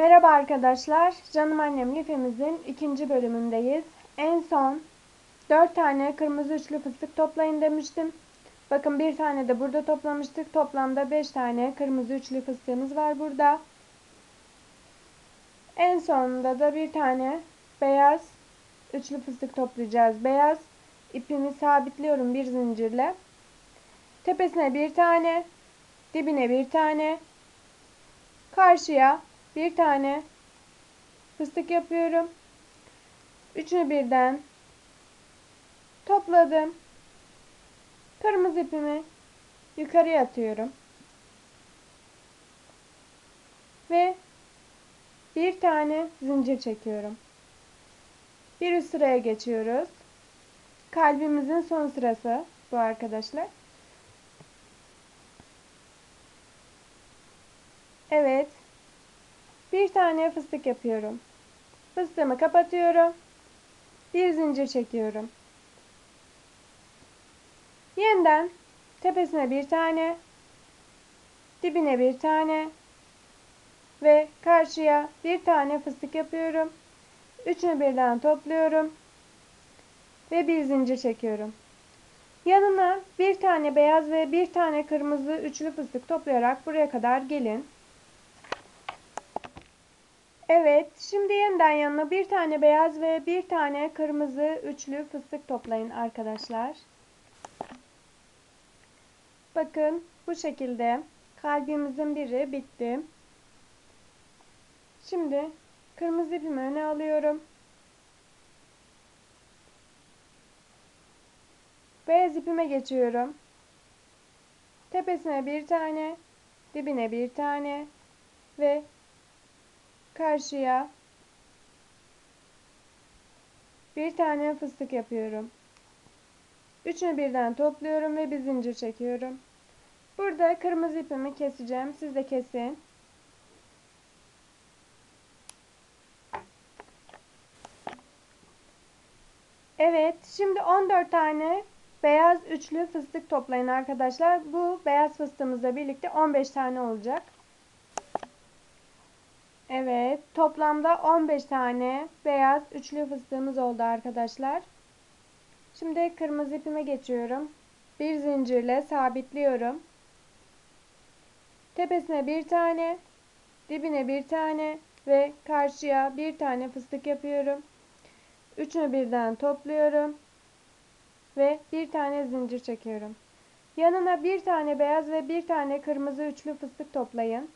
Merhaba arkadaşlar. Canım annem lifemizin ikinci bölümündeyiz. En son 4 tane kırmızı üçlü fıstık toplayın demiştim. Bakın bir tane de burada toplamıştık. Toplamda 5 tane kırmızı üçlü fıstığımız var burada. En sonunda da bir tane beyaz üçlü fıstık toplayacağız. Beyaz ipimi sabitliyorum bir zincirle. Tepesine bir tane, dibine bir tane, karşıya bir tane fıstık yapıyorum. Üçünü birden topladım. Kırmızı ipimi yukarıya atıyorum. Ve bir tane zincir çekiyorum. Bir üst sıraya geçiyoruz. Kalbimizin son sırası bu arkadaşlar. Evet. Bir tane fıstık yapıyorum. Fıstığımı kapatıyorum. Bir zincir çekiyorum. Yeniden tepesine bir tane, dibine bir tane ve karşıya bir tane fıstık yapıyorum. Üçünü birden topluyorum ve bir zincir çekiyorum. Yanına bir tane beyaz ve bir tane kırmızı üçlü fıstık toplayarak buraya kadar gelin. Evet, şimdi yeniden yanına bir tane beyaz ve bir tane kırmızı üçlü fıstık toplayın arkadaşlar. Bakın bu şekilde kalbimizin biri bitti. Şimdi kırmızı ipimi öne alıyorum. Beyaz ipime geçiyorum. Tepesine bir tane, dibine bir tane ve karşıya bir tane fıstık yapıyorum. Üçünü birden topluyorum ve bir zincir çekiyorum. Burada kırmızı ipimi keseceğim. Siz de kesin. Evet, şimdi 14 tane beyaz üçlü fıstık toplayın arkadaşlar. Bu beyaz fıstığımızla birlikte 15 tane olacak. Evet, toplamda 15 tane beyaz üçlü fıstığımız oldu arkadaşlar. Şimdi kırmızı ipime geçiyorum. Bir zincirle sabitliyorum. Tepesine bir tane, dibine bir tane ve karşıya bir tane fıstık yapıyorum. Üçünü birden topluyorum ve bir tane zincir çekiyorum. Yanına bir tane beyaz ve bir tane kırmızı üçlü fıstık toplayın.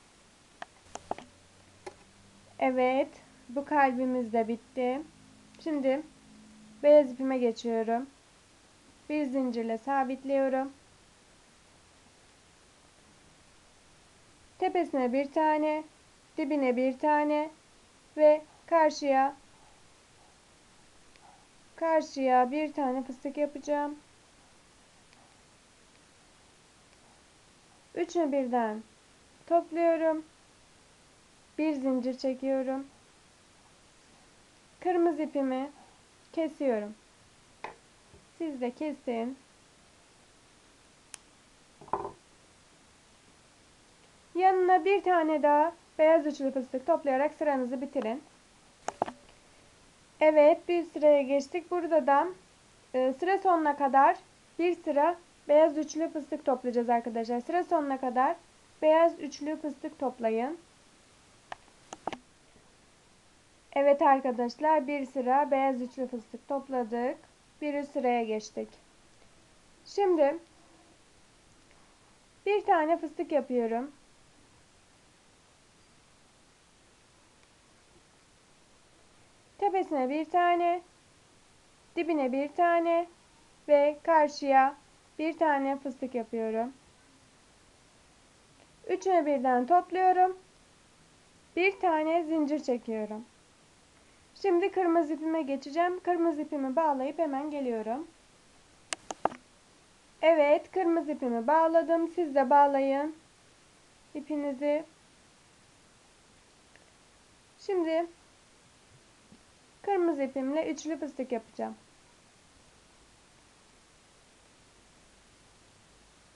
Evet, bu kalbimiz de bitti. Şimdi beyaz ipime geçiyorum. Bir zincirle sabitliyorum. Tepesine bir tane, dibine bir tane ve karşıya karşıya bir tane fıstık yapacağım. Üçünü birden topluyorum. Bir zincir çekiyorum. Kırmızı ipimi kesiyorum. Siz de kesin. Yanına bir tane daha beyaz üçlü fıstık toplayarak sıranızı bitirin. Evet bir sıraya geçtik. Burada da e, sıra sonuna kadar bir sıra beyaz üçlü fıstık toplayacağız arkadaşlar. Sıra sonuna kadar beyaz üçlü fıstık toplayın. Evet arkadaşlar bir sıra beyaz üçlü fıstık topladık. Bir üst sıraya geçtik. Şimdi bir tane fıstık yapıyorum. Tepesine bir tane, dibine bir tane ve karşıya bir tane fıstık yapıyorum. Üçünü birden topluyorum. Bir tane zincir çekiyorum. Şimdi kırmızı ipime geçeceğim. Kırmızı ipimi bağlayıp hemen geliyorum. Evet, kırmızı ipimi bağladım. Siz de bağlayın ipinizi. Şimdi kırmızı ipimle üçlü fıstık yapacağım.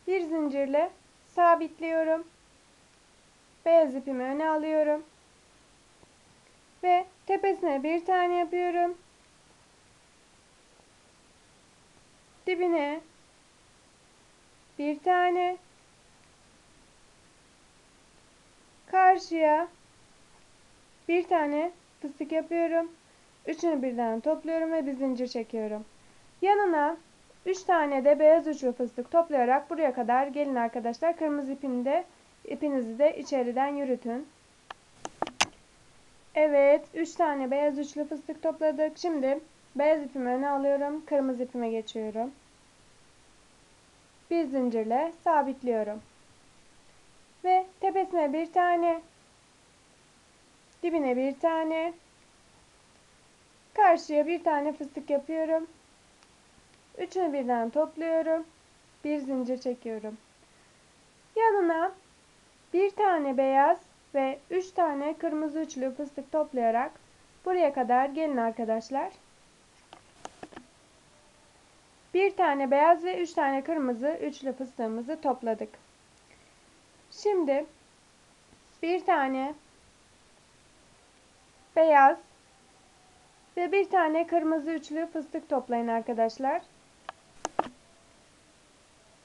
Bir zincirle sabitliyorum. Beyaz ipimi öne alıyorum. Ve tepesine bir tane yapıyorum. Dibine bir tane karşıya bir tane fıstık yapıyorum. Üçünü birden topluyorum ve bir zincir çekiyorum. Yanına 3 tane de beyaz uçlu fıstık toplayarak buraya kadar gelin arkadaşlar. Kırmızı ipini de ipinizi de içeriden yürütün. Evet, 3 tane beyaz uçlu fıstık topladık. Şimdi beyaz ipimi öne alıyorum. Kırmızı ipime geçiyorum. Bir zincirle sabitliyorum. Ve tepesine bir tane, dibine bir tane, karşıya bir tane fıstık yapıyorum. Üçünü birden topluyorum. Bir zincir çekiyorum. Yanına bir tane beyaz ve üç tane kırmızı üçlü fıstık toplayarak buraya kadar gelin arkadaşlar. Bir tane beyaz ve üç tane kırmızı üçlü fıstığımızı topladık. Şimdi bir tane beyaz ve bir tane kırmızı üçlü fıstık toplayın arkadaşlar.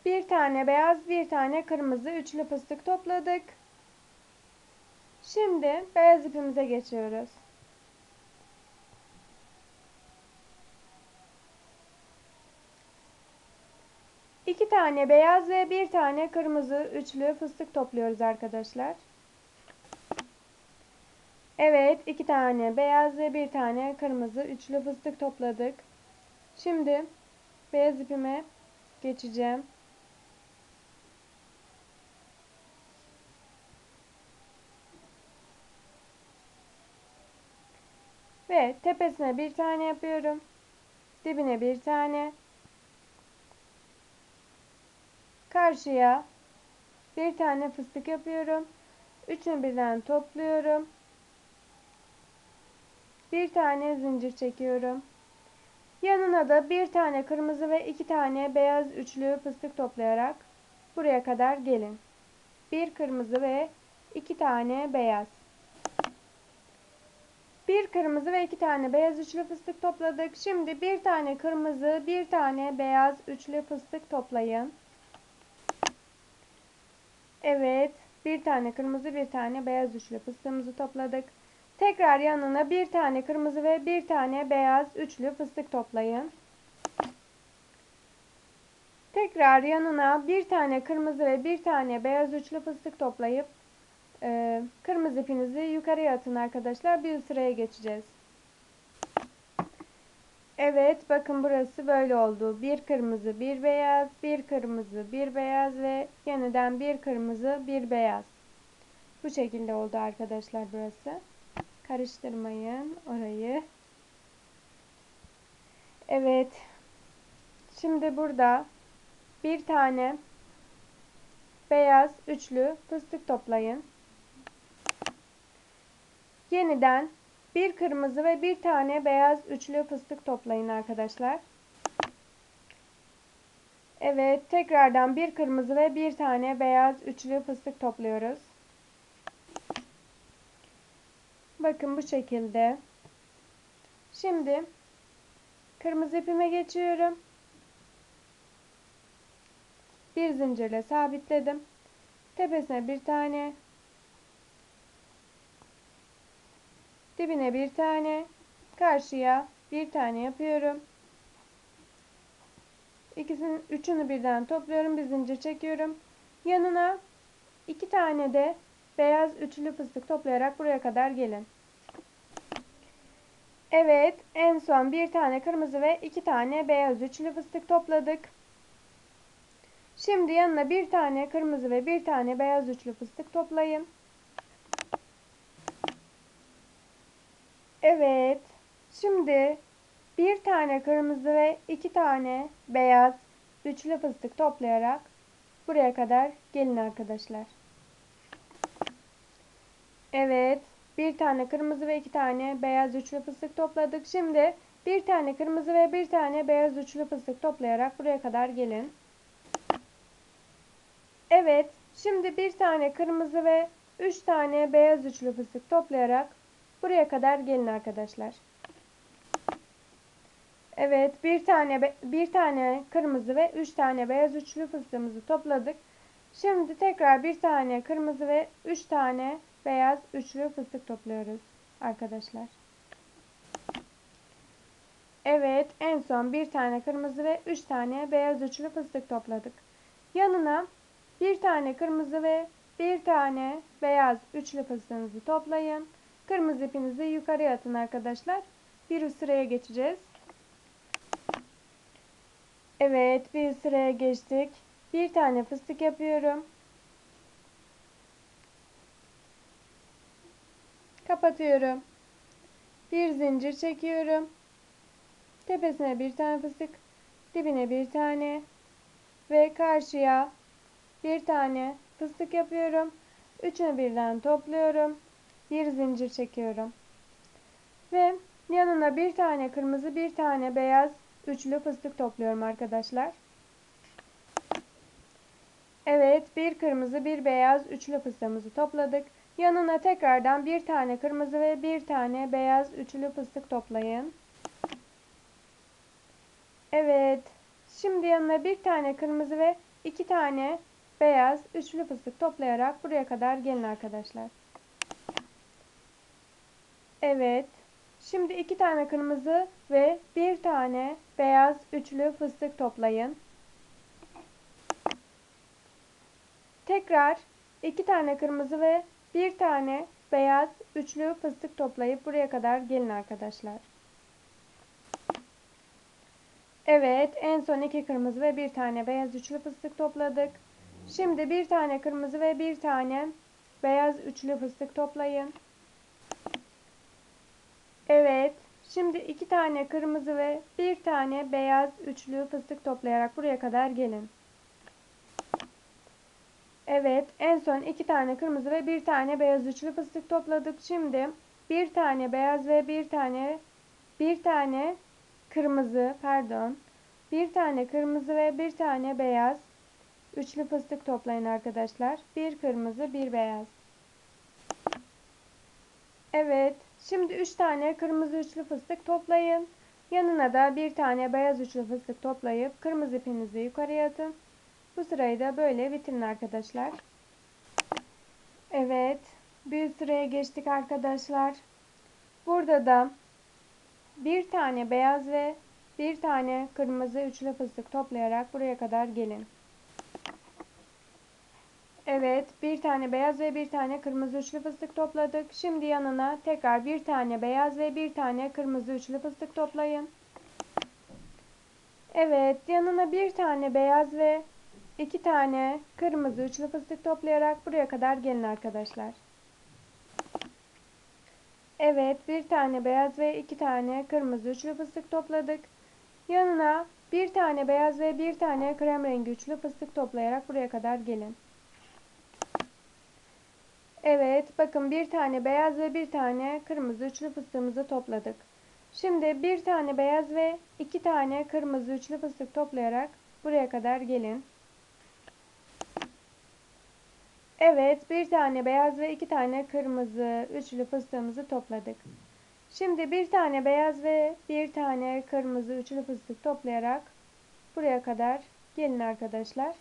Bir tane beyaz, bir tane kırmızı üçlü fıstık topladık. Şimdi beyaz ipimize geçiyoruz. İki tane beyaz ve bir tane kırmızı üçlü fıstık topluyoruz arkadaşlar. Evet, iki tane beyaz ve bir tane kırmızı üçlü fıstık topladık. Şimdi beyaz ipime geçeceğim. Ve tepesine bir tane yapıyorum. Dibine bir tane. Karşıya bir tane fıstık yapıyorum. Üçünü birden topluyorum. Bir tane zincir çekiyorum. Yanına da bir tane kırmızı ve iki tane beyaz üçlü fıstık toplayarak buraya kadar gelin. Bir kırmızı ve iki tane beyaz. Bir kırmızı ve iki tane beyaz üçlü fıstık topladık. Şimdi bir tane kırmızı, bir tane beyaz üçlü fıstık toplayın. Evet, bir tane kırmızı, bir tane beyaz üçlü fıstığımızı topladık. Tekrar yanına bir tane kırmızı ve bir tane beyaz üçlü fıstık toplayın. Tekrar yanına bir tane kırmızı ve bir tane beyaz üçlü fıstık toplayıp e, kırmızı ipinizi yukarıya atın arkadaşlar. Bir sıraya geçeceğiz. Evet bakın burası böyle oldu. Bir kırmızı, bir beyaz, bir kırmızı, bir beyaz ve yeniden bir kırmızı, bir beyaz. Bu şekilde oldu arkadaşlar burası. Karıştırmayın orayı. Evet. Şimdi burada bir tane beyaz üçlü fıstık toplayın. Yeniden bir kırmızı ve bir tane beyaz üçlü fıstık toplayın arkadaşlar. Evet, tekrardan bir kırmızı ve bir tane beyaz üçlü fıstık topluyoruz. Bakın bu şekilde. Şimdi kırmızı ipime geçiyorum. Bir zincirle sabitledim. Tepesine bir tane. Dibine bir tane. Karşıya bir tane yapıyorum. İkisinin üçünü birden topluyorum. Bir zincir çekiyorum. Yanına iki tane de beyaz üçlü fıstık toplayarak buraya kadar gelin. Evet, en son bir tane kırmızı ve iki tane beyaz üçlü fıstık topladık. Şimdi yanına bir tane kırmızı ve bir tane beyaz üçlü fıstık toplayın. Evet, şimdi bir tane kırmızı ve iki tane beyaz üçlü fıstık toplayarak buraya kadar gelin arkadaşlar. Evet. Bir tane kırmızı ve iki tane beyaz üçlü fıstık topladık. Şimdi bir tane kırmızı ve bir tane beyaz üçlü fıstık toplayarak buraya kadar gelin. Evet. Şimdi bir tane kırmızı ve üç tane beyaz üçlü fıstık toplayarak Buraya kadar gelin arkadaşlar. Evet, bir tane bir tane kırmızı ve üç tane beyaz üçlü fıstığımızı topladık. Şimdi tekrar bir tane kırmızı ve üç tane beyaz üçlü fıstık topluyoruz arkadaşlar. Evet, en son bir tane kırmızı ve üç tane beyaz üçlü fıstık topladık. Yanına bir tane kırmızı ve bir tane beyaz üçlü fıstığınızı toplayın. Kırmızı ipinizi yukarıya atın arkadaşlar. Bir üst sıraya geçeceğiz. Evet, bir sıraya geçtik. Bir tane fıstık yapıyorum. Kapatıyorum. Bir zincir çekiyorum. Tepesine bir tane fıstık, dibine bir tane ve karşıya bir tane fıstık yapıyorum. Üçünü birden topluyorum. Bir zincir çekiyorum. Ve yanına bir tane kırmızı, bir tane beyaz üçlü fıstık topluyorum arkadaşlar. Evet, bir kırmızı, bir beyaz üçlü fıstığımızı topladık. Yanına tekrardan bir tane kırmızı ve bir tane beyaz üçlü fıstık toplayın. Evet. Şimdi yanına bir tane kırmızı ve iki tane beyaz üçlü fıstık toplayarak buraya kadar gelin arkadaşlar. Evet. Şimdi iki tane kırmızı ve bir tane beyaz üçlü fıstık toplayın. Tekrar iki tane kırmızı ve bir tane beyaz üçlü fıstık toplayıp buraya kadar gelin arkadaşlar. Evet, en son iki kırmızı ve bir tane beyaz üçlü fıstık topladık. Şimdi bir tane kırmızı ve bir tane beyaz üçlü fıstık toplayın. Evet, şimdi iki tane kırmızı ve bir tane beyaz üçlü fıstık toplayarak buraya kadar gelin. Evet, en son iki tane kırmızı ve bir tane beyaz üçlü fıstık topladık. Şimdi bir tane beyaz ve bir tane bir tane kırmızı, pardon. Bir tane kırmızı ve bir tane beyaz üçlü fıstık toplayın arkadaşlar. Bir kırmızı, bir beyaz. Evet, şimdi üç tane kırmızı üçlü fıstık toplayın. Yanına da bir tane beyaz üçlü fıstık toplayıp kırmızı ipinizi yukarıya atın. Bu sırayı da böyle bitirin arkadaşlar. Evet. Bir sıraya geçtik arkadaşlar. Burada da bir tane beyaz ve bir tane kırmızı üçlü fıstık toplayarak buraya kadar gelin. Evet, bir tane beyaz ve bir tane kırmızı üçlü fıstık topladık. Şimdi yanına tekrar bir tane beyaz ve bir tane kırmızı üçlü fıstık toplayın. Evet, yanına bir tane beyaz ve iki tane kırmızı üçlü fıstık toplayarak buraya kadar gelin arkadaşlar. Evet, bir tane beyaz ve iki tane kırmızı üçlü fıstık topladık. Yanına bir tane beyaz ve bir tane krem rengi üçlü fıstık toplayarak buraya kadar gelin. Evet, bakın bir tane beyaz ve bir tane kırmızı üçlü fıstığımızı topladık. Şimdi bir tane beyaz ve iki tane kırmızı üçlü fıstık toplayarak buraya kadar gelin. Evet, bir tane beyaz ve iki tane kırmızı üçlü fıstığımızı topladık. Şimdi bir tane beyaz ve bir tane kırmızı üçlü fıstık toplayarak buraya kadar gelin arkadaşlar.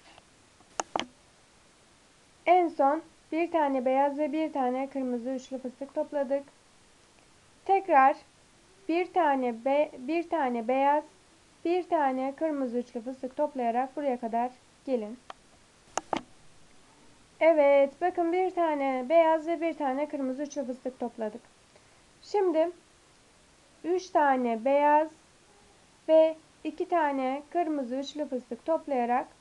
En son bir tane beyaz ve bir tane kırmızı üçlü fıstık topladık. Tekrar bir tane be, bir tane beyaz, bir tane kırmızı üçlü fıstık toplayarak buraya kadar gelin. Evet, bakın bir tane beyaz ve bir tane kırmızı üçlü fıstık topladık. Şimdi 3 tane beyaz ve 2 tane kırmızı üçlü fıstık toplayarak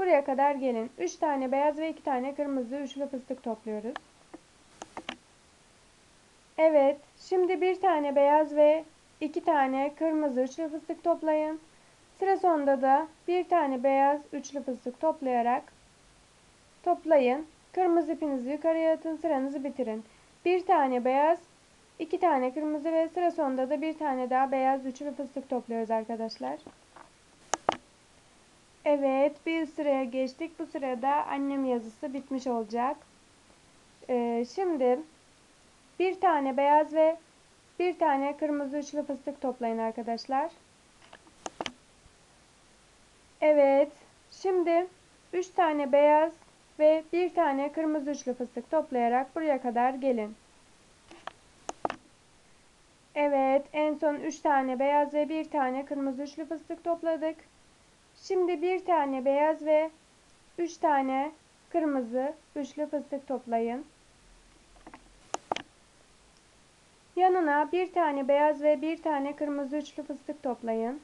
buraya kadar gelin. 3 tane beyaz ve 2 tane kırmızı üçlü fıstık topluyoruz. Evet, şimdi bir tane beyaz ve 2 tane kırmızı üçlü fıstık toplayın. Sıra sonunda da bir tane beyaz üçlü fıstık toplayarak toplayın. Kırmızı ipinizi yukarıya atın, sıranızı bitirin. Bir tane beyaz, iki tane kırmızı ve sıra sonunda da bir tane daha beyaz üçlü fıstık topluyoruz arkadaşlar. Evet, bir sıraya geçtik. Bu sırada annem yazısı bitmiş olacak. Ee, şimdi bir tane beyaz ve bir tane kırmızı üçlü fıstık toplayın arkadaşlar. Evet. Şimdi 3 tane beyaz ve bir tane kırmızı üçlü fıstık toplayarak buraya kadar gelin. Evet, en son 3 tane beyaz ve bir tane kırmızı üçlü fıstık topladık. Şimdi bir tane beyaz ve 3 tane kırmızı üçlü fıstık toplayın. Yanına bir tane beyaz ve bir tane kırmızı üçlü fıstık toplayın.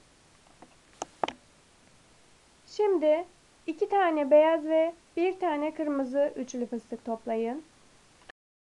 Şimdi iki tane beyaz ve bir tane kırmızı üçlü fıstık toplayın.